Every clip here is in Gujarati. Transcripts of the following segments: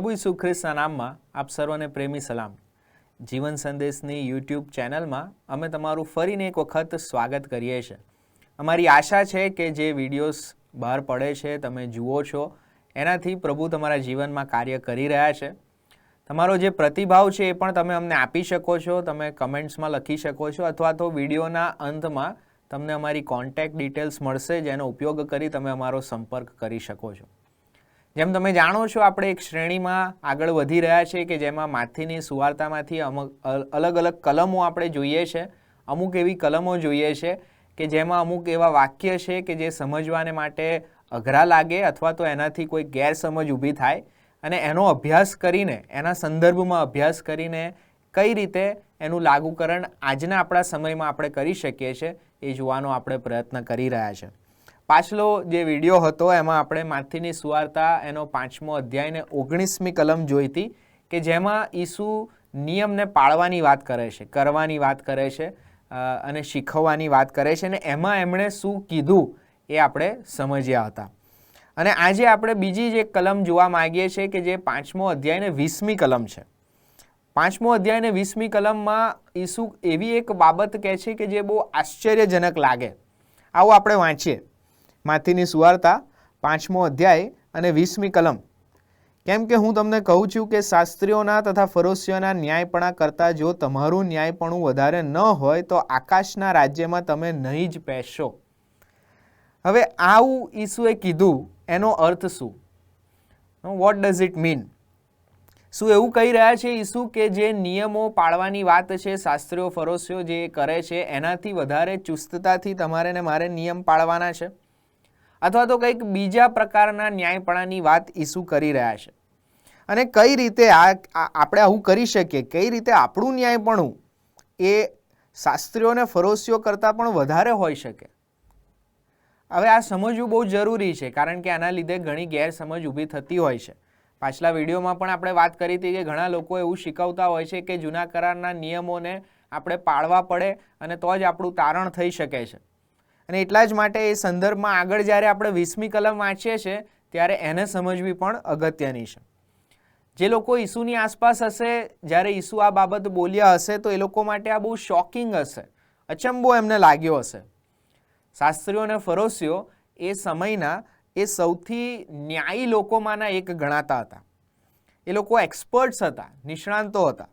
પ્રભુ ઈસુ ખ્રિસ્તના નામમાં આપ સર્વને પ્રેમી સલામ. જીવન સંદેશની યુટ્યુબ ચેનલમાં અમે તમારું ફરીને એક વખત સ્વાગત કરીએ છીએ. અમારી આશા છે કે જે વિડીયોઝ બહાર પડે છે, તમે જુઓ છો, એનાથી પ્રભુ તમારા જીવનમાં કાર્ય કરી રહ્યા છે. તમારો જે પ્રતિભાવ છે એ પણ તમે અમને આપી શકો છો, તમે કમેન્ટ્સમાં લખી શકો છો, અથવા તો વિડીયોના અંતમાં તમને અમારી કોન્ટેક્ટ ડિટેલ્સ મળશે, જેનો ઉપયોગ કરી તમે અમારો સંપર્ક કરી શકો છો. જેમ તમે જાણો છો, આપણે એક શ્રેણીમાં આગળ વધી રહ્યા છે કે જેમાં માથીની સુવાર્તામાંથી અમુક અલગ અલગ કલમો આપણે જોઈએ છે. અમુક એવી કલમો જોઈએ છે કે જેમાં અમુક એવા વાક્ય છે કે જે સમજવાને માટે અઘરા લાગે અથવા તો એનાથી કોઈ ગેરસમજ ઊભી થાય. અને એનો અભ્યાસ કરીને, એના સંદર્ભમાં અભ્યાસ કરીને કઈ રીતે એનું લાગુકરણ આજના આપણા સમયમાં આપણે કરી શકીએ છીએ એ જોવાનો આપણે પ્રયત્ન કરી રહ્યા છે. પાછલો જે વીડિયો હતો, એમાં આપણે માથીની સુવાર્તા, એનો પાંચમો અધ્યાય ને ઓગણીસમી કલમ જોઈ હતી કે જેમાં ઈસુ નિયમને પાળવાની વાત કરે છે, કરવાની વાત કરે છે અને શીખવવાની વાત કરે છે, અને એમાં એમણે શું કીધું એ આપણે સમજ્યા હતા. અને આજે આપણે બીજી જે કલમ જોવા માંગીએ છીએ કે જે પાંચમો અધ્યાય ને વીસમી કલમ છે. પાંચમો અધ્યાય ને વીસમી કલમમાં ઈસુ એવી એક બાબત કહે છે કે જે બહુ આશ્ચર્યજનક લાગે. આવું આપણે વાંચીએ. માથીની સુવાર્તા પાંચમો અધ્યાય અને વીસમી કલમ. કેમ કે હું તમને કહું છું કે શાસ્ત્રીઓના તથા ફરોશીઓના ન્યાયપણા કરતાં જો તમારું ન્યાયપણું વધારે ન હોય તો આકાશના રાજ્યમાં તમે નહીં જ પહેશો હવે આવું ઈસુએ કીધું, એનો અર્થ શું? વોટ ડઝ ઇટ મીન શું એવું કહી રહ્યા છે ઈસુ કે જે નિયમો પાળવાની વાત છે, શાસ્ત્રીઓ, ફરોશીઓ જે કરે છે, એનાથી વધારે ચુસ્તતાથી તમારે ને મારે નિયમ પાળવાના છે? અથવા તો કંઈક બીજા પ્રકારના ન્યાયપણાની વાત ઈસુ કરી રહ્યા છે. અને કઈ રીતે આ આપણે આવું કરી શકીએ? કઈ રીતે આપણું ન્યાયપણું એ શાસ્ત્રીઓ અને ફરોશીઓ કરતાં પણ વધારે હોઈ શકે. હવે આ સમજવું બહુ જરૂરી છે, કારણ કે આના લીધે ઘણી ગેરસમજ ઊભી થતી હોય છે. પાછલા વિડીયોમાં પણ આપણે વાત કરી હતી કે ઘણા લોકો એવું શીખવતા હોય છે કે જૂના કરારના નિયમોને આપણે પાળવા પડે અને તો જ આપણું તારણ થઈ શકે છે. અને એટલા જ માટે એ સંદર્ભમાં આગળ જ્યારે આપણે વીસમી કલમ વાંચીએ છીએ, ત્યારે એને સમજવી પણ અગત્યની છે. જે લોકો ઈસુની આસપાસ હશે, જ્યારે ઈસુ આ બાબત બોલ્યા હશે, તો એ લોકો માટે આ બહુ શોકિંગ હશે. અચંબો એમને લાગ્યો હશે. શાસ્ત્રીઓ અને ફરોશીઓ એ સમયના એ સૌથી ન્યાયી લોકોમાંના એક ગણાતા હતા. એ લોકો એક્સપર્ટ્સ હતા, નિષ્ણાંતો હતા.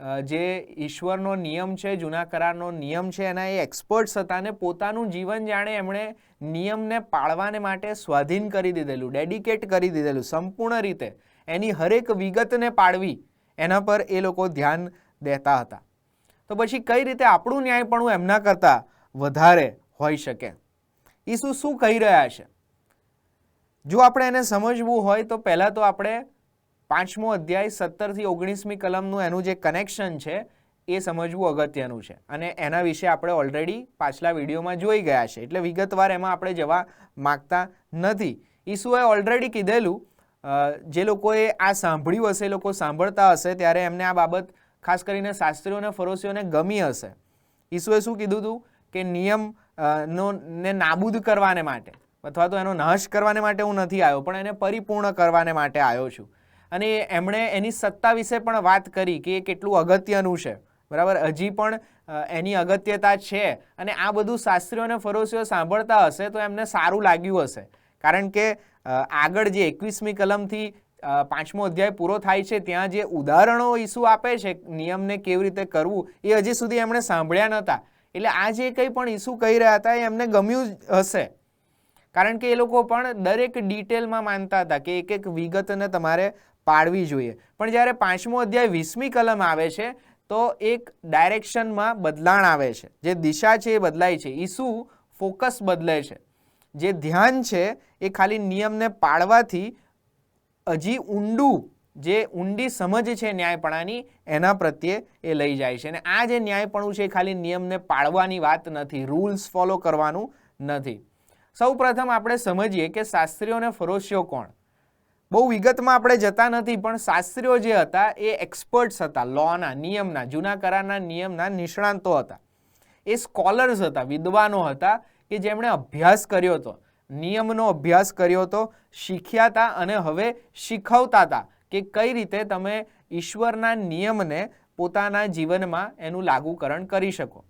જે ઈશ્વરનો નિયમ છે જૂના કરારનો નિયમ છે, એના એ એક્સપર્ટ્સ હતા અને પોતાનું જીવન જાણે એમણે નિયમને પાળવાને માટે સ્વાધીન કરી દીધેલું ડેડિકેટ કરી દીધેલું, સંપૂર્ણ રીતે. એની હરેક વિગતને પાળવી, એના પર એ લોકો ધ્યાન દેતા હતા. તો પછી કઈ રીતે આપણું ન્યાયપણું એમના કરતાં વધારે હોઈ શકે? ઈસુ શું કહી રહ્યા છે? જો આપણે એને સમજવું હોય તો પહેલાં તો આપણે પાંચમો અધ્યાય સત્તરથી ઓગણીસમી કલમનું એનું જે કનેક્શન છે, એ સમજવું અગત્યનું છે. અને એના વિશે આપણે ઓલરેડી પાછલા વિડીયોમાં જોઈ ગયા છે. એટલે વિગતવાર એમાં આપણે જવા માગતા નથી. ઈસુએ ઓલરેડી કીધેલું જે લોકોએ આ સાંભળ્યું હશે લોકો સાંભળતા હશે, ત્યારે એમને આ બાબત ખાસ કરીને શાસ્ત્રીઓ અને ફરોશીઓને ગમી હશે. ઈસુએ શું કીધું હતું કે નિયમ નો, ને નાબૂદ કરવાને માટે. અથવા તો એનો નાશ કરવાને માટે હું નથી આવ્યો, પણ એને પરિપૂર્ણ કરવાને માટે આવ્યો છું. અને એમણે એની સત્તા વિશે પણ વાત કરી કે એ કેટલું અગત્યનું છે. બરાબર? હજી પણ એની અગત્યતા છે અને આ બધું શાસ્ત્રીઓ અને ફરોશીઓ સાંભળતા હશે તો એમને સારું લાગ્યું હશે. કારણ કે આગળ જે એકવીસમી કલમથી પાંચમો અધ્યાય પૂરો થાય છે, ત્યાં જે ઉદાહરણો ઈસુ આપે છે નિયમને કેવી રીતે કરવું, એ હજી સુધી એમણે સાંભળ્યા નહોતા. એટલે આ જે કંઈ પણ ઈસુ કહી રહ્યા હતા એ એમને ગમ્યું હશે. કારણ કે એ લોકો પણ દરેક ડિટેલમાં માનતા હતા કે એક એક વિગતને તમારે પાડવી જોઈએ. પણ જ્યારે પાંચમો અધ્યાય વીસમી કલમ આવે છે, તો એક ડાયરેક્શનમાં બદલાણ આવે છે. જે દિશા છે એ બદલાય છે. ઈસુ ફોકસ બદલે છે. જે ધ્યાન છે એ ખાલી નિયમને પાળવાથી હજી ઊંડું, જે ઊંડી સમજ છે ન્યાયપણાની, એના પ્રત્યે એ લઈ જાય છે. અને આ જે ન્યાયપણું છે એ ખાલી નિયમને પાળવાની વાત નથી. રૂલ્સ ફોલો કરવાનું નથી. સૌ પ્રથમ આપણે સમજીએ કે શાસ્ત્રીઓ અને ફરોશીઓ કોણ? બહુ વિગતમાં આપણે જતા નથી, પણ શાસ્ત્રીઓ જે હતા એ એક્સપર્ટ્સ હતા લોના નિયમના જૂના કરારના નિયમના નિષ્ણાંતો હતા. એ સ્કોલર્સ હતા, વિદ્વાનો હતા કે જેમણે અભ્યાસ કર્યો હતો. નિયમનો અભ્યાસ કર્યો હતો, શીખ્યા હતા અને હવે શીખવતા હતા કે કઈ રીતે તમે ઈશ્વરના નિયમને પોતાના જીવનમાં એનું લાગુકરણ કરી શકો.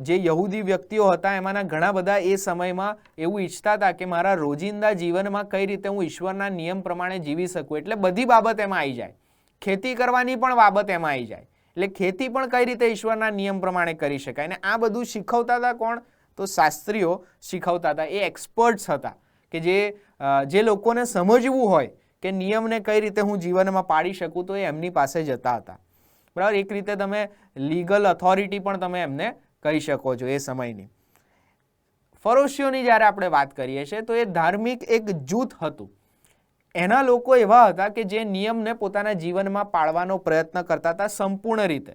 જે યહૂદી વ્યક્તિઓ હતા, એમાંના ઘણા બધા એ સમયમાં એવું ઈચ્છતા હતા કે મારા રોજિંદા જીવનમાં કઈ રીતે હું ઈશ્વરના નિયમ પ્રમાણે જીવી શકું. એટલે બધી બાબત એમાં આવી જાય. ખેતી કરવાની પણ બાબત એમાં આવી જાય. એટલે ખેતી પણ કઈ રીતે ઈશ્વરના નિયમ પ્રમાણે કરી શકાય? અને આ બધું શીખવતા હતા કોણ? તો શાસ્ત્રીઓ શીખવતા હતા. એ એક્સપર્ટ્સ હતા કે જે જે લોકોને સમજવું હોય કે નિયમને કઈ રીતે હું જીવનમાં પાડી શકું, તો એ એમની પાસે જતા હતા. બરાબર? એક રીતે તમે લીગલ ઓથોરિટી પણ તમે એમને કહી શકો છો એ સમયની. ફરોશીઓની જ્યારે આપણે વાત કરીએ છીએ, તો એ ધાર્મિક એક જૂથ હતું. એના લોકો એવા હતા કે જે નિયમને પોતાના જીવનમાં પાળવાનો પ્રયત્ન કરતા હતા સંપૂર્ણ રીતે.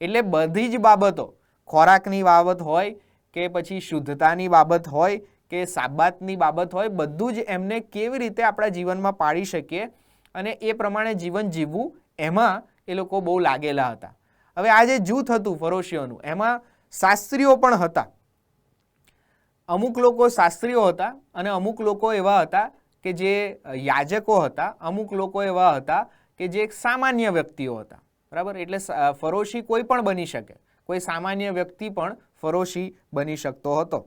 એટલે બધી જ બાબતો, ખોરાકની બાબત હોય કે પછી શુદ્ધતાની બાબત હોય કે સાબાતની બાબત હોય, બધું જ એમને કેવી રીતે આપણા જીવનમાં પાળી શકીએ અને એ પ્રમાણે જીવન જીવવું, એમાં એ લોકો બહુ લાગેલા હતા. હવે આ જે જૂથ હતું ફરોશીઓનું, એમાં શાસ્ત્રીઓ પણ હતા. અમુક લોકો શાસ્ત્રીઓ હતા અને અમુક લોકો એવા હતા કે જે યાજકો હતા, અમુક લોકો એવા હતા કે જે એક સામાન્ય વ્યક્તિઓ હતા. બરાબર? એટલે ફરોશી કોઈ પણ બની શકે. કોઈ સામાન્ય વ્યક્તિ પણ ફરોશી બની શકતો હતો.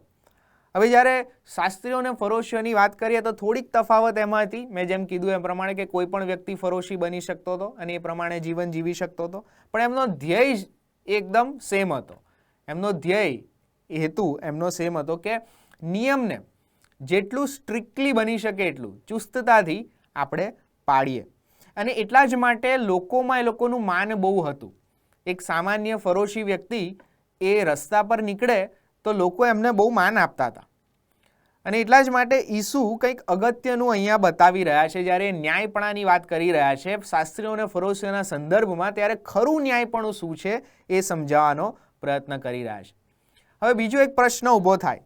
હવે જ્યારે શાસ્ત્રીઓ અને ફરોશીઓની વાત કરીએ તો થોડીક તફાવત એમાં હતી મેં જેમ કીધું એ પ્રમાણે કે કોઈ પણ વ્યક્તિ ફરોશી બની શકતો હતો અને એ પ્રમાણે જીવન જીવી શકતો હતો. પણ એમનો ધ્યેય એકદમ સેમ હતો. એમનો ધ્યેય, હેતુ એમનો સેમ હતો કે નિયમને જેટલું સ્ટ્રિક્ટલી બની શકે એટલું ચુસ્તતાથી આપણે પાડીએ. અને એટલા જ માટે લોકોમાં એ લોકોનું માન બહુ હતું. એક સામાન્ય ફરોશી વ્યક્તિ એ રસ્તા પર નીકળે તો લોકો એમને બહુ માન આપતા હતા. અને એટલા જ માટે ઈસુ કંઈક અગત્યનું અહીંયા બતાવી રહ્યા છે. જ્યારે ન્યાયપણાની વાત કરી રહ્યા છે શાસ્ત્રીઓ અને ફરોશીઓના સંદર્ભમાં ત્યારે ખરું ન્યાયપણું શું છે એ સમજાવવાનો પ્રયત્ન કરી રહ્યા છે. હવે બીજો એક પ્રશ્ન ઊભો થાય.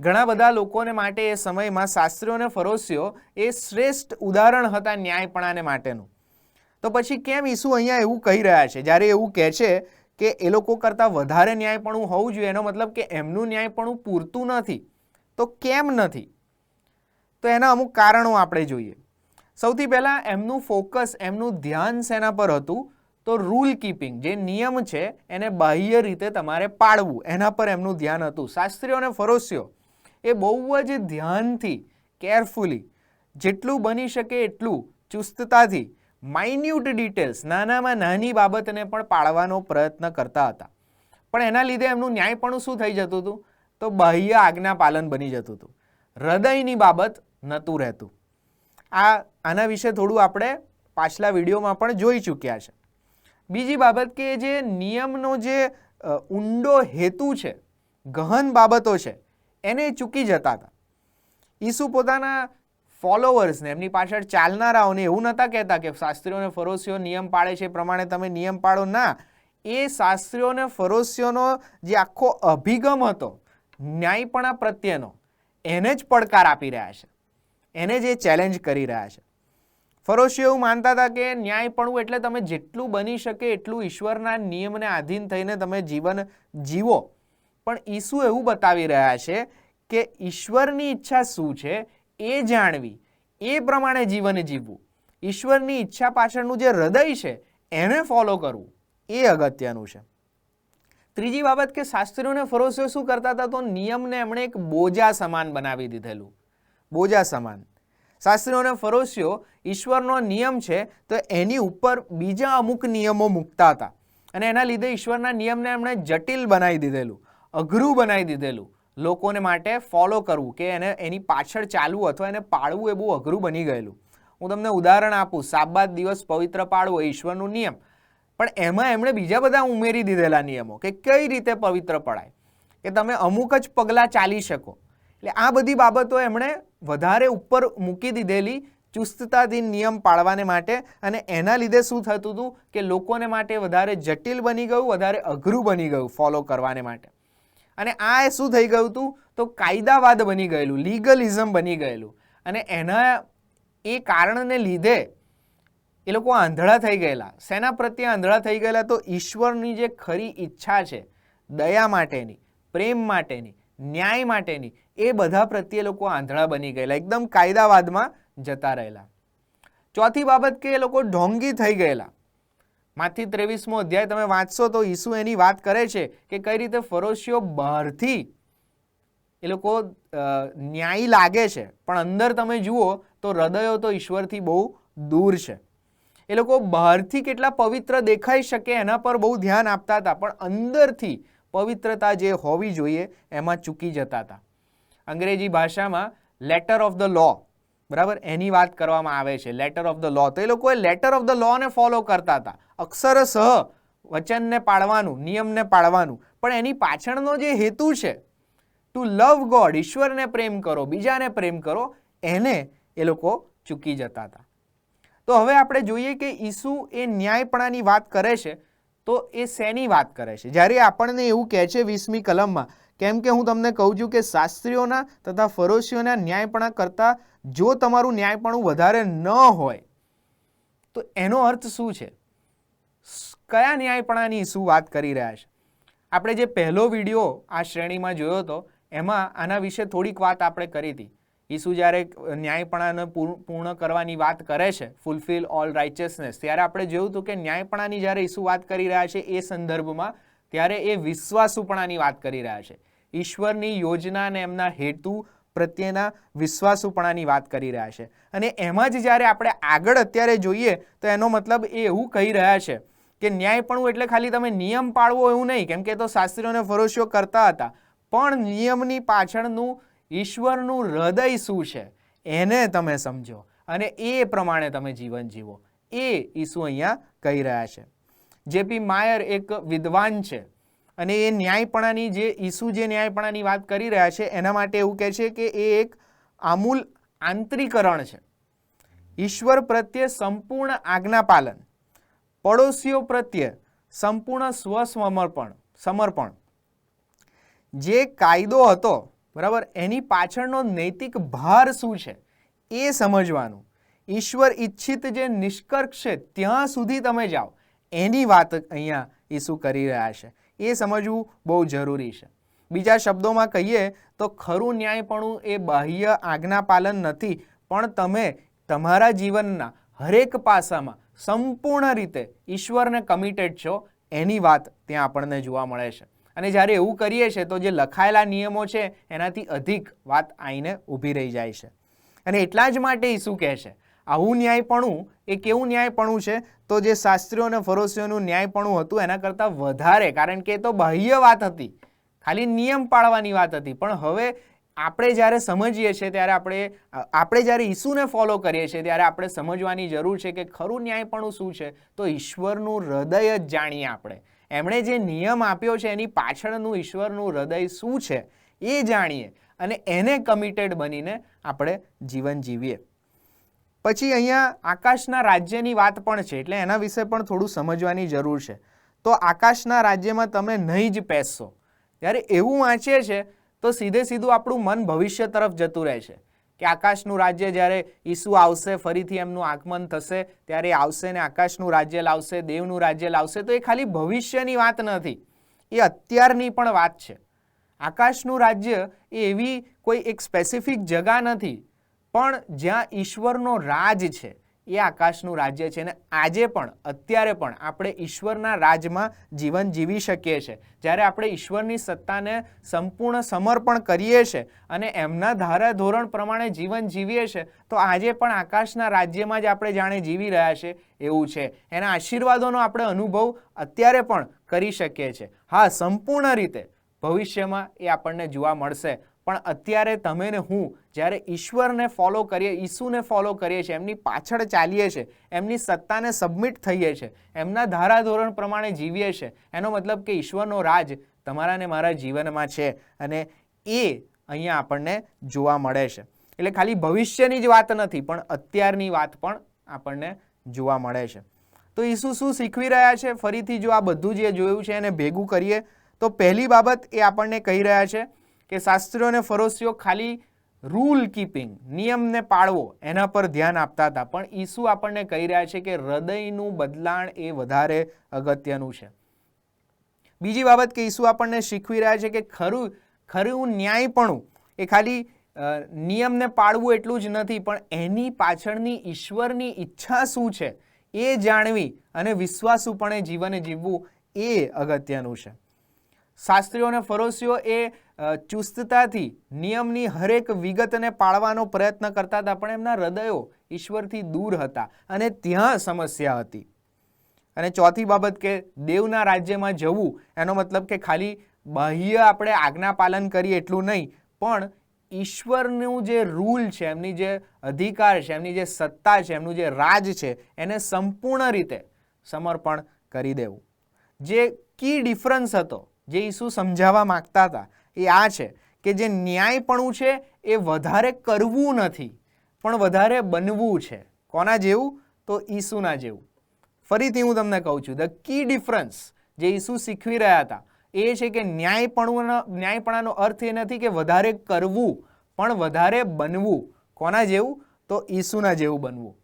ઘણા બધા લોકોને માટે એ સમયમાં શાસ્ત્રીઓ અને ફરોશીઓ એ શ્રેષ્ઠ ઉદાહરણ હતા ન્યાયપણાને માટેનું. તો પછી કેમ ઈસુ અહીંયા એવું કહી રહ્યા છે? જ્યારે એવું કહે છે કે એ લોકો કરતાં વધારે ન્યાયપણું હોવું જોઈએ, એનો મતલબ કે એમનું ન્યાયપણું પૂરતું નથી. તો કેમ નથી? તો એના અમુક કારણો આપણે જોઈએ. સૌથી પહેલાં એમનું ફોકસ, એમનું ધ્યાન શેના પર હતું. તો રૂલ કીપિંગ જે નિયમ છે એને બાહ્ય રીતે તમારે પાળવું એના પર એમનું ધ્યાન હતું. શાસ્ત્રીઓ અને ફરોશીઓ એ બહુ જ ધ્યાનથી કેરફુલી જેટલું બની શકે એટલું ચુસ્તતાથી માઇન્યુટ ડિટેલ્સ નાનામાં નાની બાબતને પણ પાળવાનો પ્રયત્ન કરતા હતા. પણ એના લીધે એમનું ન્યાયપણું શું થઈ જતું હતું? તો બાહ્ય આજ્ઞા પાલન બની જતું હતું. હૃદયની બાબત નહોતું રહેતું. આ, આના વિશે થોડું આપણે પાછલા વિડીયોમાં પણ જોઈ ચૂક્યા છે. બીજી બાબત કે જે નિયમનો જે ઊંડો હેતુ છે, ગહન બાબતો છે, એને ચૂકી જતા હતા. ઈસુ પોતાના ફોલોવર્સને, એમની પાછળ ચાલનારાઓને એવું નહોતા કહેતા કે શાસ્ત્રીઓને ફરોશીઓ નિયમ પાળે છે એ પ્રમાણે તમે નિયમ પાળો ના. એ શાસ્ત્રીઓને ફરોશીઓનો જે આખો અભિગમ હતો, ન્યાયપણા પ્રત્યેનો, એને જ પડકાર આપી રહ્યા છે. એને જ ચેલેન્જ કરી રહ્યા છે. ફરોશીઓ એવું માનતા હતા કે ન્યાયપણું એટલે તમે જેટલું બની શકે એટલું ઈશ્વરના નિયમને આધીન થઈને તમે જીવન જીવો. પણ ઈસુ એવું બતાવી રહ્યા છે કે ઈશ્વરની ઈચ્છા શું છે એ જાણવી, એ પ્રમાણે જીવન જીવવું. ઈશ્વરની ઈચ્છા પાછળનું જે હૃદય છે એને ફોલો કરવું, એ અગત્યનું છે. ત્રીજી બાબત કે શાસ્ત્રીઓને ફરોશીઓ શું કરતા હતા તો નિયમને એમણે એક બોજા સમાન બનાવી દીધેલું. બોજા સમાન. શાસ્ત્રીઓ અને ઈશ્વરનો નિયમ છે, તો એની ઉપર બીજા અમુક નિયમો મૂકતા હતા. અને એના લીધે ઈશ્વરના નિયમને એમણે જટિલ બનાવી દીધેલું, અઘરું બનાવી દીધેલું. લોકોને માટે ફોલો કરવું, કે એને એની પાછળ ચાલવું અથવા એને પાળવું એ બહુ અઘરું બની ગયેલું. હું તમને ઉદાહરણ આપું સાબાદ દિવસ પવિત્ર પાળવો ઈશ્વરનું નિયમ. પણ એમાં એમણે બીજા બધા ઉમેરી દીધેલા નિયમો, કે કઈ રીતે પવિત્ર પડાય? કે તમે અમુક જ પગલાં ચાલી શકો. એટલે આ બધી બાબતો એમણે વધારે ઉપર મૂકી દીધેલી ચુસ્તતાથી નિયમ પાળવાને માટે અને એના લીધે શું થતું હતું કે લોકોને માટે વધારે જટિલ બની ગયું, વધારે અઘરું બની ગયું ફોલો કરવાને માટે. અને આ શું થઈ ગયું હતું? તો કાયદાવાદ બની ગયેલું લીગલિઝમ બની ગયેલું. અને એના એ કારણને લીધે એ લોકો આંધળા થઈ ગયેલા. શેના પ્રત્યે આંધળા થઈ ગયેલા તો ઈશ્વરની જે ખરી ઈચ્છા છે, દયા માટેની, પ્રેમ માટેની, ન્યાય માટેની એ બધા પ્રત્યે લોકો આંધળા બની ગયેલા, એકદમ કાયદાવાદમાં જતા રહેલા. ચોથી બાબત કે એ લોકો ઢોંગી થઈ ગયેલા. માથી ત્રેવીસમો અધ્યાય, તમે વાંચશો તો ઈસુ એની વાત કરે છે કે કઈ રીતે ફરોશીઓ બહારથી એ લોકો ન્યાયી લાગે છે. પણ અંદર તમે જુઓ તો હૃદયો તો ઈશ્વરથી બહુ દૂર છે. એ લોકો બહારથી કેટલા પવિત્ર દેખાઈ શકે એના પર બહુ ધ્યાન આપતા હતા, પણ અંદરથી પવિત્રતા જે હોવી જોઈએ એમાં ચૂકી જતા હતા. અંગ્રેજી ભાષામાં લેટર ઓફ ધ લો બરાબર? એની વાત કરવામાં આવે છે. લેટર ઓફ ધ લો તો એ લોકોએ લેટર ઓફ ધ લોને ફોલો કરતા હતા. અક્ષરસહ વચનને પાળવાનું, નિયમને પાળવાનું. પણ એની પાછળનો જે હેતુ છે ટુ લવ ગોડ ઈશ્વરને પ્રેમ કરો, બીજાને પ્રેમ કરો, એને એ લોકો ચૂકી જતા હતા. તો હવે આપણે જોઈએ કે ઈસુ એ ન્યાયપણાની વાત કરે છે, તો એ શેની વાત કરે છે? જ્યારે આપણને એવું કહે છે વીસમી કલમમાં કેમ કે હું તમને કહું છું કે શાસ્ત્રીઓના તથા ફરોશીઓના ન્યાયપણા કરતાં જો તમારું ન્યાયપણું વધારે ન હોય, તો એનો અર્થ શું છે? કયા ન્યાયપણાની શું વાત કરી રહ્યા છે? આપણે જે પહેલો વીડિયો આ શ્રેણીમાં જોયો હતો, એમાં આના વિશે થોડીક વાત આપણે કરી હતી. ઈસુ જ્યારે ન્યાયપણાને પૂર્ણ કરવાની વાત કરે છે ફૂલફિલ ઓલ રાઇચસનેસ ત્યારે આપણે જોયું હતું કે ન્યાયપણાની જ્યારે ઈસુ વાત કરી રહ્યા છે એ સંદર્ભમાં, ત્યારે એ વિશ્વાસુપણાની વાત કરી રહ્યા છે. ઈશ્વરની યોજના અને એમના હેતુ પ્રત્યેના વિશ્વાસુપણાની વાત કરી રહ્યા છે. અને એમાં જ જ્યારે આપણે આગળ અત્યારે જોઈએ, તો એનો મતલબ એ એવું કહી રહ્યા છે કે ન્યાયપણું એટલે ખાલી તમે નિયમ પાળવો એવું નહીં, કેમ કે તો શાસ્ત્રીઓને ફરોશીઓ કરતા હતા. પણ નિયમની પાછળનું ઈશ્વરનું હૃદય શું છે, એને તમે સમજો અને એ પ્રમાણે તમે જીવન જીવો. એ ઈસુ અહીંયા કહી રહ્યા છે. જેપી માયર એક વિદ્વાન છે અને એ ન્યાયપણાની જે ઈસુ જે ન્યાયપણાની વાત કરી રહ્યા છે, એના માટે એવું કહે છે કે એ એક આમૂલ આંતરીકરણ છે. ઈશ્વર પ્રત્યે સંપૂર્ણ આજ્ઞાપાલન પડોશીઓ પ્રત્યે સંપૂર્ણ સ્વસમર્પણ, સમર્પણ. જે કાયદો હતો, બરાબર, એની પાછળનો નૈતિક ભાર શું છે, એ સમજવાનું. ઈશ્વર ઈચ્છિત જે નિષ્કર્ષ છે, ત્યાં સુધી તમે જાઓ. એની વાત અહીંયા ઈસુ કરી રહ્યા છે. એ સમજવું બહુ જરૂરી છે. બીજા શબ્દોમાં કહીએ તો ખરું ન્યાયપણું એ બાહ્ય આજ્ઞાપાલન નથી, પણ તમે તમારા જીવનના હરેક પાસામાં સંપૂર્ણ રીતે ઈશ્વરને કમિટેડ છો એની વાત ત્યાં આપણને જોવા મળે છે. અને જ્યારે એવું કરીએ છીએ તો જે લખાયેલા નિયમો છે એનાથી અધિક વાત આઈને ઊભી રહી જાય છે. અને એટલા જ માટે ઈસુ કહે છે આવું ન્યાયપણું એ કેવું ન્યાયપણું છે, તો જે શાસ્ત્રીઓ અને ફરોશીઓનું ન્યાયપણું હતું, એના કરતાં વધારે. કારણ કે એ તો બાહ્ય વાત હતી. ખાલી નિયમ પાળવાની વાત હતી. પણ હવે આપણે જ્યારે સમજીએ છીએ, ત્યારે આપણે આપણે જ્યારે ઈસુને ફોલો કરીએ છીએ, ત્યારે આપણે સમજવાની જરૂર છે કે ખરું ન્યાયપણું શું છે? તો ઈશ્વરનું હૃદય જ જાણીએ આપણે. એમણે જે નિયમ આપ્યો છે, એની પાછળનું ઈશ્વરનું હૃદય શું છે, એ જાણીએ. અને એને કમિટેડ બનીને આપણે જીવન જીવીએ. પછી અહીંયા આકાશના રાજ્યની વાત પણ છે, એટલે એના વિશે પણ થોડું સમજવાની જરૂર છે. તો આકાશના રાજ્યમાં તમે નહીં જ પેસશો. ત્યારે એવું વાંચીએ છે, તો સીધે સીધું આપણું મન ભવિષ્ય તરફ જતું રહે છે. કે આકાશનું રાજ્ય જ્યારે ઈસુ આવશે, ફરીથી એમનું આગમન થશે, ત્યારે આવશે ને આકાશનું રાજ્ય લાવશે, દેવનું રાજ્ય લાવશે, તો એ ખાલી ભવિષ્યની વાત નથી. એ અત્યારની પણ વાત છે. આકાશનું રાજ્ય એ એવી કોઈ એક સ્પેસિફિક જગા નથી પણ જ્યાં ઈશ્વરનો રાજ છે, એ આકાશનું રાજ્ય છે અને આજે પણ, અત્યારે પણ આપણે ઈશ્વરના રાજમાં જીવન જીવી શકીએ છીએ જ્યારે આપણે ઈશ્વરની સત્તાને સંપૂર્ણ સમર્પણ કરીએ છીએ અને એમના ધારા ધોરણ પ્રમાણે જીવન જીવીએ છીએ તો આજે પણ આકાશના રાજ્યમાં જ આપણે જાણે જીવી રહ્યા છે એવું છે. એના આશીર્વાદોનો આપણે અનુભવ અત્યારે પણ કરી શકીએ છીએ હા, સંપૂર્ણ રીતે ભવિષ્યમાં એ આપણને જોવા મળશે. પણ અત્યારે તમે ને હું જ્યારે ઈશ્વરને ફોલો કરીએ, ઈસુને ફોલો કરીએ છીએ, એમની પાછળ ચાલીએ છીએ, એમની સત્તાને સબમિટ થઈએ છીએ, એમના ધારાધોરણ પ્રમાણે જીવીએ છીએ, એનો મતલબ કે ઈશ્વરનો રાજ તમારા ને મારા જીવનમાં છે અને એ અહીંયા આપણને જોવા મળે છે. એટલે ખાલી ભવિષ્યની જ વાત નથી, પણ અત્યારની વાત પણ આપણને જોવા મળે છે. તો ઈસુ શું શીખવી રહ્યા છે? ફરીથી જો આ બધું જે જોયું છે એને ભેગું કરીએ, તો પહેલી બાબત એ આપણને કહી રહ્યા છે કે શાસ્ત્રીઓ અને ફરોશીઓ ખાલી રૂલ કીપિંગ નિયમને પાળવો, એના પર ધ્યાન આપતા હતા. પણ ઈસુ આપણને કહી રહ્યા છે કે હૃદયનું બદલાણ એ વધારે અગત્યનું છે. બીજી બાબત કે ઈસુ આપણને શીખવી રહ્યા છે કે ખરું ખરું ન્યાયપણું એ ખાલી નિયમને પાળવું એટલું જ નથી, પણ એની પાછળની ઈશ્વરની ઈચ્છા શું છે એ જાણવી અને વિશ્વાસુપણે જીવન જીવવું એ અગત્યનું છે. શાસ્ત્રીઓ અને ફરોશીઓ એ ચુસ્તતાથી નિયમની હરેક વિગતને પાળવાનો પ્રયત્ન કરતા હતા, પણ એમના હૃદયો ઈશ્વરથી દૂર હતા અને ત્યાં સમસ્યા હતી. અને ચોથી બાબત કે દેવના રાજ્યમાં જવું, એનો મતલબ કે ખાલી બાહ્ય આપણે આજ્ઞા પાલન કરીએ એટલું નહીં, પણ ઈશ્વરનું જે રૂલ છે, એમની જે અધિકાર છે, એમની જે સત્તા છે, એમનું જે રાજ છે, એને સંપૂર્ણ રીતે સમર્પણ કરી દેવું. જે કી ડિફરન્સ હતો, જે ઈસુ સમજાવવા માંગતા હતા એ આ છે કે જે ન્યાયપણું છે એ વધારે કરવું નથી, પણ વધારે બનવું છે. કોના જેવું? તો ઈસુના જેવું. ફરીથી હું તમને કહું છું, ધ કી ડિફરન્સ જે ઈસુ શીખવી રહ્યા હતા એ છે કે ન્યાયપણું ન્યાયપણાનો અર્થ એ નથી કે વધારે કરવું, પણ વધારે બનવું. કોના જેવું? તો ઈસુના જેવું બનવું.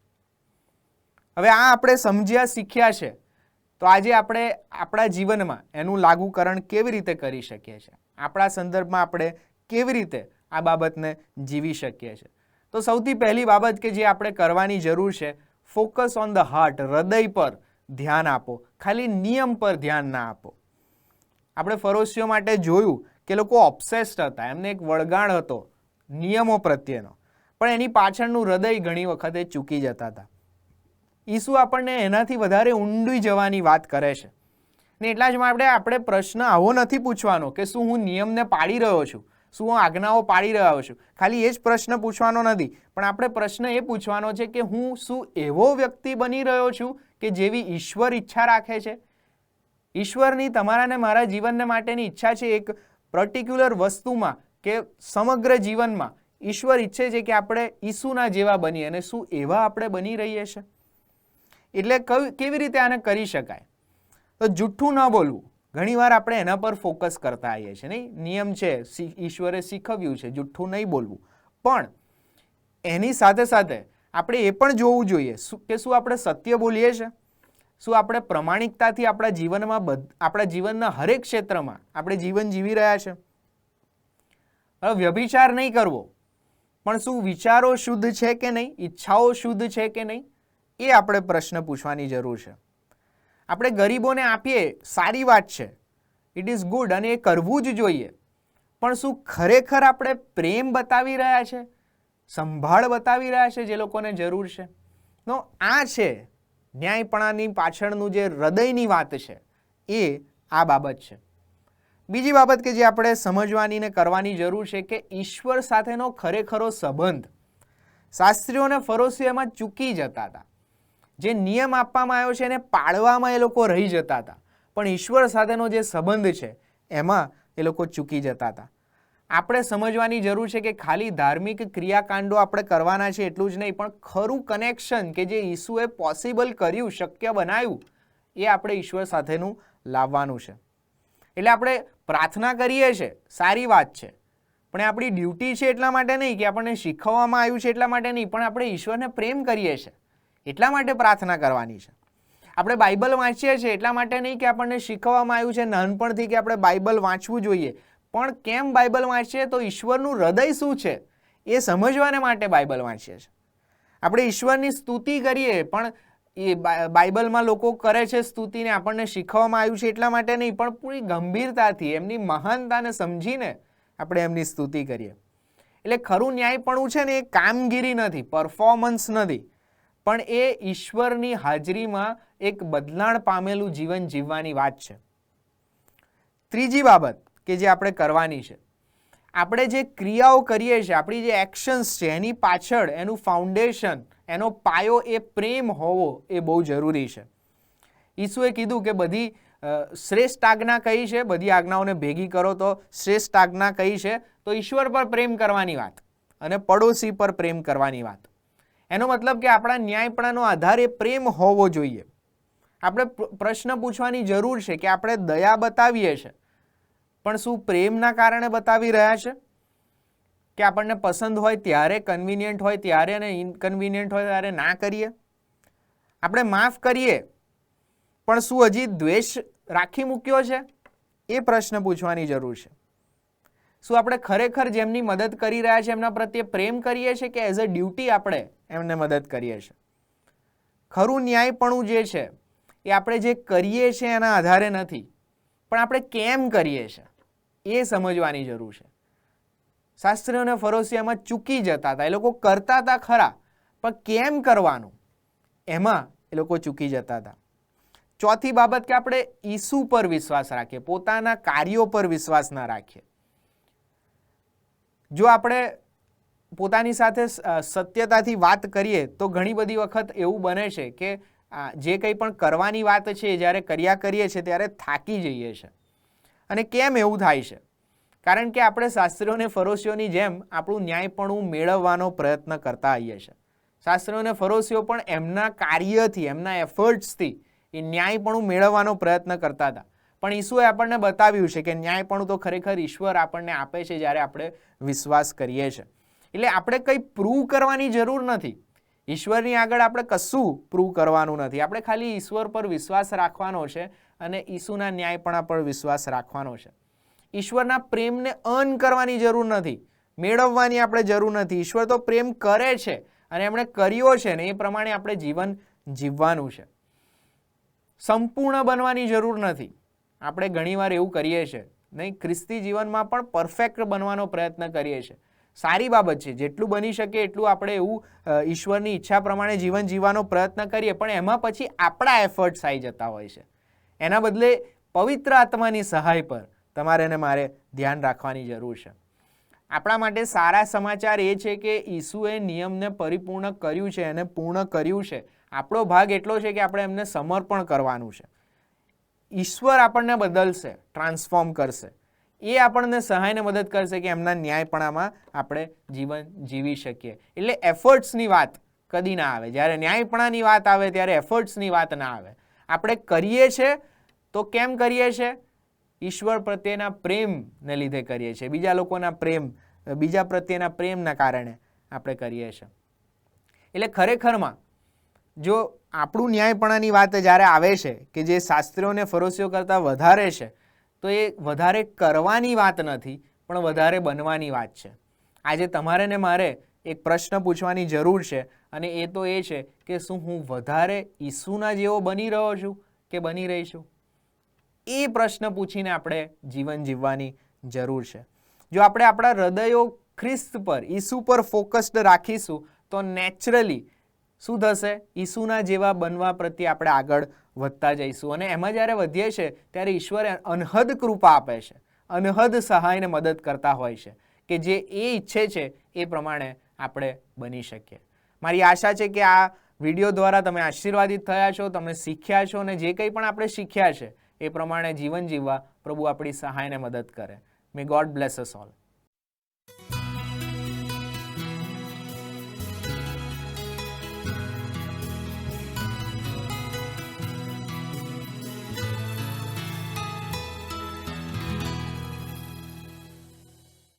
હવે આ આપણે સમજ્યા, શીખ્યા છે. તો આજે આપણે આપણા જીવનમાં એનું લાગુકરણ કેવી રીતે કરી શકીએ છીએ? આપણા સંદર્ભમાં આપણે કેવી રીતે આ બાબતને જીવી શકીએ છીએ. તો સૌથી પહેલી બાબત કે જે આપણે કરવાની જરૂર છે, ફોકસ ઓન ધ હાર્ટ, હૃદય પર ધ્યાન આપો. ખાલી નિયમ પર ધ્યાન ના આપો. આપણે ફરોશીઓ માટે જોયું કે લોકો ઓબ્સેસ્ડ હતા. એમને એક વળગાણ હતો, નિયમો પ્રત્યેનો. પણ એની પાછળનું હૃદય ઘણી વખતે ચૂકી જતા હતા. ઈસુ આપણને એનાથી વધારે ઊંડી જવાની વાત કરે છે. ને એટલા જ માટે આપણે પ્રશ્ન આવો નથી પૂછવાનો કે શું હું નિયમને પાળી રહ્યો છું? શું હું આજ્ઞાઓ પાડી રહ્યો છું? ખાલી એ જ પ્રશ્ન પૂછવાનો નથી. પણ આપણે પ્રશ્ન એ પૂછવાનો છે કે હું શું એવો વ્યક્તિ બની રહ્યો છું કે જેવી ઈશ્વર ઈચ્છા રાખે છે? ઈશ્વરની તમારાને મારા જીવનને માટેની ઈચ્છા છે એક પર્ટિક્યુલર વસ્તુમાં કે સમગ્ર જીવનમાં? ઈશ્વર ઈચ્છે છે કે આપણે ઈસુના જેવા બનીએ અને શું એવા આપણે બની રહીએ છીએ એટલે કેવી રીતે આને કરી શકાય? તો જુઠ્ઠું ન બોલવું. ઘણીવાર આપણે એના પર ફોકસ કરતા આવીએ છીએ, નહીં? નિયમ છે ઈશ્વરે શીખવ્યું છે, જુઠ્ઠું નહીં બોલવું. પણ એની સાથે સાથે આપણે એ પણ જોવું જોઈએ કે શું આપણે સત્ય બોલીએ છીએ? શું આપણે પ્રમાણિકતાથી આપણા જીવનમાં બધ, આપણા જીવનના હરેક ક્ષેત્રમાં આપણે જીવન જીવી રહ્યા છે હવે વ્યભિચાર નહીં કરવો. પણ શું વિચારો શુદ્ધ છે કે નહીં? ઈચ્છાઓ શુદ્ધ છે કે નહીં? એ આપણે પ્રશ્ન પૂછવાની જરૂર છે. આપણે ગરીબોને આપીએ, સારી વાત છે. ઇટ ઇઝ ગુડ અને એ કરવું જ જોઈએ. પણ શું ખરેખર આપણે પ્રેમ બતાવી રહ્યા છે? સંભાળ બતાવી રહ્યા છે જે લોકોને જરૂર છે? નો આ છે ન્યાયપણાની પાછળનું જે હૃદયની વાત છે, એ આ બાબત છે. બીજી બાબત કે જે આપણે સમજવાની ને કરવાની જરૂર છે કે ઈશ્વર સાથેનો ખરેખરો સંબંધ. શાસ્ત્રીઓને ફરોશીઓ એમાં ચૂકી જતા હતા. જે નિયમ આપવામાં આવ્યો છે એને પાળવામાં એ લોકો રહી જતા હતા. પણ ઈશ્વર સાથેનો જે સંબંધ છે, એમાં એ લોકો ચૂકી જતા હતા. આપણે સમજવાની જરૂર છે કે ખાલી ધાર્મિક ક્રિયાકાંડો આપણે કરવાના છે એટલું જ નહીં, પણ ખરું કનેક્શન કે જે ઈસુએ પોસિબલ કર્યું, શક્ય બનાવ્યું, એ આપણે ઈશ્વર સાથેનું લાવવાનું છે. એટલે આપણે પ્રાર્થના કરીએ છીએ, સારી વાત છે. પણ આપણી ડ્યુટી છે એટલા માટે નહીં કે આપણને શીખવવામાં આવ્યું છે એટલા માટે નહીં, પણ આપણે ઈશ્વરને પ્રેમ કરીએ છીએ. એટલા માટે પ્રાર્થના કરવાની છે. આપણે બાઇબલ વાંચીએ છીએ એટલા માટે નહીં કે આપણને શીખવવામાં આવ્યું છે નાનપણથી કે આપણે બાઇબલ વાંચવું જોઈએ. પણ કેમ બાઇબલ વાંચીએ તો ઈશ્વરનું હૃદય શું છે? એ સમજવાને માટે બાઇબલ વાંચીએ છીએ. આપણે ઈશ્વરની સ્તુતિ કરીએ પણ એ બાઇબલમાં લોકો કરે છે સ્તુતિને આપણને શીખવવામાં આવ્યું છે એટલા માટે નહીં, પણ પૂરી ગંભીરતાથી, એમની મહાનતાને સમજીને આપણે એમની સ્તુતિ કરીએ. એટલે ખરું ન્યાયપણું છે ને એ કામગીરી નથી, પરફોર્મન્સ નથી. પણ એ ઈશ્વરની હાજરીમાં એક બદલાણ પામેલું જીવન જીવવાની વાત છે. ત્રીજી બાબત કે જે આપણે કરવાની છે. આપણે જે ક્રિયાઓ કરીએ છીએ, આપણી જે એક્શન્સ છે, એની પાછળ એનું ફાઉન્ડેશન એનો પાયો, એ પ્રેમ હોવો એ બહુ જરૂરી છે. ઈસુએ કીધું કે બધી શ્રેષ્ઠ આજ્ઞા કઈ છે? બધી આજ્ઞાઓને ભેગી કરો તો શ્રેષ્ઠ આજ્ઞા કઈ છે? તો ઈશ્વર પર પ્રેમ કરવાની વાત અને પડોશી પર પ્રેમ કરવાની વાત. એનો મતલબ કે આપણા ન્યાયપણાનો આધાર એ પ્રેમ હોવો જોઈએ. આપણે પ્રશ્ન પૂછવાની જરૂર છે કે આપણે દયા બતાવીએ છીએ પણ શું પ્રેમના કારણે બતાવી રહ્યા છે? કે આપણને પસંદ હોય ત્યારે કન્વિનિયન્ટ હોય, ત્યારે અને ઇનકન્વિનિયન્ટ હોય ત્યારે ના કરીએ? આપણે માફ કરીએ, પણ શું હજી દ્વેષ રાખી મૂક્યો છે? એ પ્રશ્ન પૂછવાની જરૂર છે. શું આપણે ખરેખર જેમની મદદ કરી રહ્યા છે એમના પ્રત્યે પ્રેમ કરીએ છીએ કે એઝ અ ડ્યુટી આપણે એમને મદદ કરીએ છીએ. ખરું ન્યાયપણું જે છે, એ આપણે જે કરીએ છીએ એના આધારે નથી, પણ આપણે કેમ કરીએ છીએ, એ સમજવાની જરૂર છે. શાસ્ત્રીઓને ફરોશિયામાં ચૂકી જતા હતા, એ લોકો કરતા હતા ખરા, પણ કેમ કરવાનું? એમાં એ લોકો ચૂકી જતા હતા. ચોથી બાબત કે આપણે ઈસુ પર વિશ્વાસ રાખીએ, પોતાના કાર્યો પર વિશ્વાસ ના રાખીએ. જો આપણે પોતાની સાથે સત્યતાથી વાત કરીએ તો ઘણી બધી વખત એવું બને છે કે જે કંઈ પણ કરવાની વાત છે એ જ્યારે કર્યા કરીએ છીએ, ત્યારે થાકી જઈએ છીએ અને કેમ એવું થાય છે? કારણ કે આપણે શાસ્ત્રીઓને ફરોશીઓની જેમ આપણું ન્યાયપણું મેળવવાનો પ્રયત્ન કરતા આવીએ છીએ. શાસ્ત્રીઓને ફરોશીઓ પણ એમના કાર્યથી, એમના એફર્ટ્સથી એ ન્યાયપણું મેળવવાનો પ્રયત્ન કરતા હતા. પણ ઈસુએ આપણને બતાવ્યું છે કે ન્યાયપણું તો ખરેખર ઈશ્વર આપણને આપે છે જ્યારે આપણે વિશ્વાસ કરીએ છીએ. એટલે આપણે કંઈ પ્રૂવ કરવાની જરૂર નથી. ઈશ્વરની આગળ આપણે કશું પ્રૂવ કરવાનું નથી. આપણે ખાલી ઈશ્વર પર વિશ્વાસ રાખવાનો છે અને ઈસુના ન્યાયપણા પર વિશ્વાસ રાખવાનો છે. ઈશ્વરના પ્રેમને અર્ન કરવાની જરૂર નથી. મેળવવાની આપણે જરૂર નથી. ઈશ્વર તો પ્રેમ કરે છે અને એમણે કર્યો છે ને એ પ્રમાણે આપણે જીવન જીવવાનું છે. સંપૂર્ણ બનવાની જરૂર નથી. આપણે ઘણીવાર એવું કરીએ છીએ નહીં, ખ્રિસ્તી જીવનમાં પણ પરફેક્ટ બનવાનો પ્રયત્ન કરીએ છીએ સારી બાબત છે. જેટલું બની શકે એટલું આપણે એવું ઈશ્વરની ઈચ્છા પ્રમાણે જીવન જીવવાનો પ્રયત્ન કરીએ, પણ એમાં પછી આપણા એફર્ટ્સ આવી જતા હોય છે. એના બદલે પવિત્ર આત્માની સહાય પર તમારે ને મારે ધ્યાન રાખવાની જરૂર છે. આપણા માટે સારા સમાચાર એ છે કે ઈસુએ નિયમને પરિપૂર્ણ કર્યું છે અને પૂર્ણ કર્યું છે. આપણો ભાગ એટલો છે કે આપણે એમને સમર્પણ કરવાનું છે. ઈશ્વર આપણને બદલશે ટ્રાન્સફોર્મ કરશે. એ આપણને સહાયને મદદ કરશે કે એમના ન્યાયપણામાં આપણે જીવન જીવી શકીએ. એટલે એફર્ટ્સની વાત કદી ના આવે. જ્યારે ન્યાયપણાની વાત આવે, ત્યારે એફર્ટ્સની વાત ના આવે. આપણે કરીએ છે તો કેમ કરીએ છે? ઈશ્વર પ્રત્યેના પ્રેમને લીધે કરીએ છીએ. બીજા લોકોના પ્રેમ, બીજા પ્રત્યેના પ્રેમના કારણે આપણે કરીએ છીએ એટલે ખરેખરમાં જો આપણું ન્યાયપણાની વાત જ્યારે આવે છે કે જે શાસ્ત્રીઓને ફરોશીઓ કરતાં વધારે છે તો એ વધારે કરવાની વાત નથી, પણ વધારે બનવાની વાત છે. આજે તમારે ને મારે એક પ્રશ્ન પૂછવાની જરૂર છે અને એ તો એ છે કે શું હું વધારે ઈસુના જેવો બની રહ્યો છું કે બની રહી છું? એ પ્રશ્ન પૂછીને આપણે જીવન જીવવાની જરૂર છે. જો આપણે આપણા હૃદયો ખ્રિસ્ત પર, ઈસુ પર ફોકસ્ડ રાખીશું, તો નેચરલી શું થશે? ઈસુના જેવા બનવા પ્રત્યે આપણે આગળ વધતા જઈશું. અને એમાં જ્યારે વધીએ છીએ ત્યારે ઈશ્વરે અનહદ કૃપા આપે છે. અનહદ સહાયને મદદ કરતા હોય છે કે જે એ ઈચ્છે છે, એ પ્રમાણે આપણે બની શકીએ. મારી આશા છે કે આ વીડિયો દ્વારા તમે આશીર્વાદિત થયા છો તમે શીખ્યા છો અને જે કંઈ પણ આપણે શીખ્યા છે, એ પ્રમાણે જીવન જીવવા પ્રભુ આપણી સહાયને મદદ કરે. May God bless us all